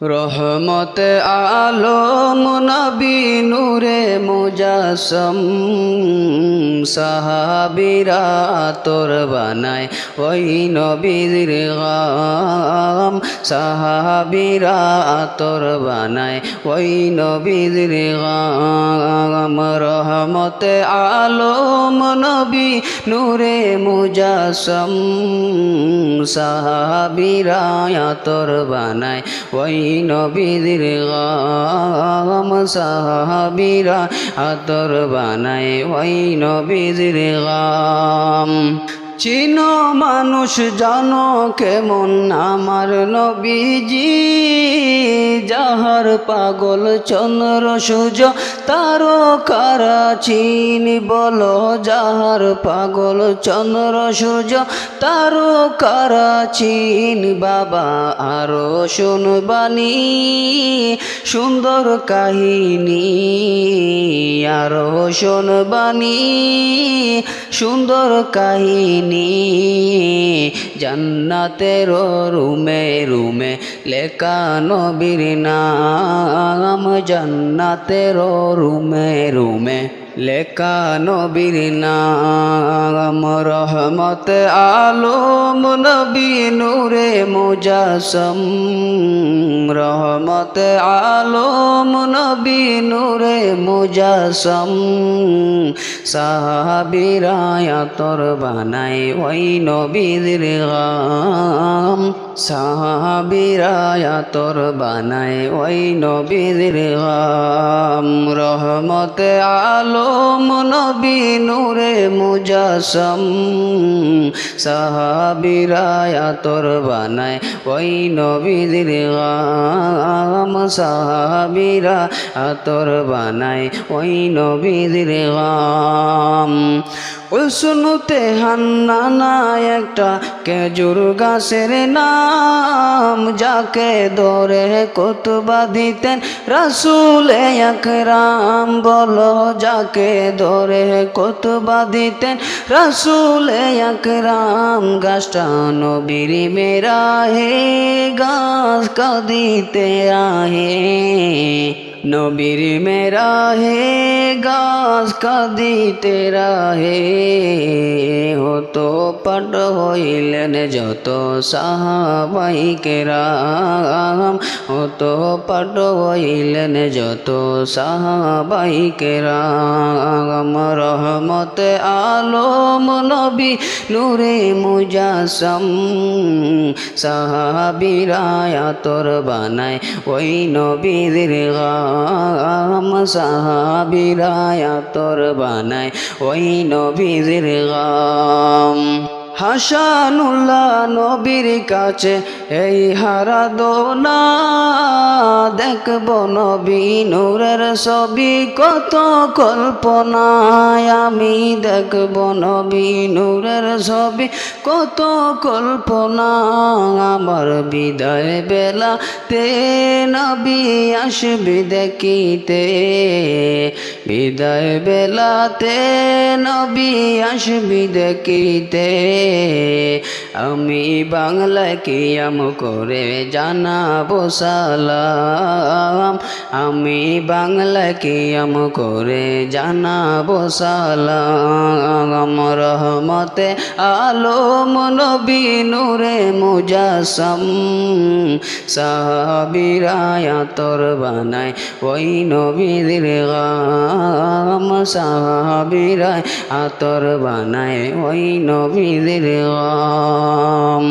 রহমত আলম নবী নূরে মুজাসম, সাহাবিরা তোর বানায় ওই নবীর গাম। সাহাবিরা তোর বানায় ওই নবীর গাম। রহমত আলম নবী নূরে মুজাসম, সাহাবিরা তোর বানায় ওই নবীর গাম সাহাবিরা আতর বানায় ওই নবীর গাম। চিন মানুষ জানো কেমন আমার নবীজি, যাহার পাগল চন্দ্র সূর্য তার কারা চিনি বলো, যাহার পাগল চন্দ্র সূর্য তার কারা চিন বাবা আরও শুনবানি সুন্দর কাহিনী আরও শুনবানি সুন্দর কাহিনী জান্নাতের রুমে রুমে লেখা নবীর নাম। জান্নাতের রুমে রুমে লেখা নবীর নাম। রহমত আলম নবী নূরে মুজাসম। রহমত আলম নবী নূরে মুজাসম। সাহাবিরায়া তোর বানাই ওই নবীর গাম সাহাবিরায়া তোর বানাই ওই নবীর গাম রহমত আলম নবী নূরে মুজাসম। সাহাবিরায়া তোর বানায় ওই নবীর গাম সাহাবিরা তোর বানায় ওই নবীর গাম উসনুতে হান্নানা একটা খেজুর গাছের নাম, যাকে ধরে কতবা দিতেন রাসুল একরাম বলো, যাকে ধরে কতবা দিতেন রাসুল একরাম গাছটা নবীর মেরা হে গাছ কাদিতে আহে। নবীর মেরা হে গাছ কাদিতে রাহে। হতো পাট হইলেন, যত সাহাবাইকে রাম হতো পাট হইলেন, যত সাহাবাইকে রাম। রহমত আলম নবী নূরে মুজাসম সাহাবিরায়া তোর বানায় ওই নবীর গাম। সাহাবিরায়া তোর বানায় ওই নবীর গাম। হাসানুল্লাহ নবীর কাছে এই হারা দোনা দেখব নবী নূরের ছবি, কত কল্পনায় আমি দেখব নবী নূরের ছবি, কত কল্পনা আমার বিদায় বেলা তে নবী আসবি দেখিতে। বিদায় বেলাতে নবী আসবি দেখিতে। আমি বাংলায় কিয়াম করে জানাব সালাম। আমি বাংলায় কিয়াম করে জানাব সালাম। রহমতে আলম নবী নূরে মুজাসম। সাহাবিরায়া তোর বানায় ওই নবীর গাম সাহাবিরায় আতর বানায় ওই নবীদের গাম।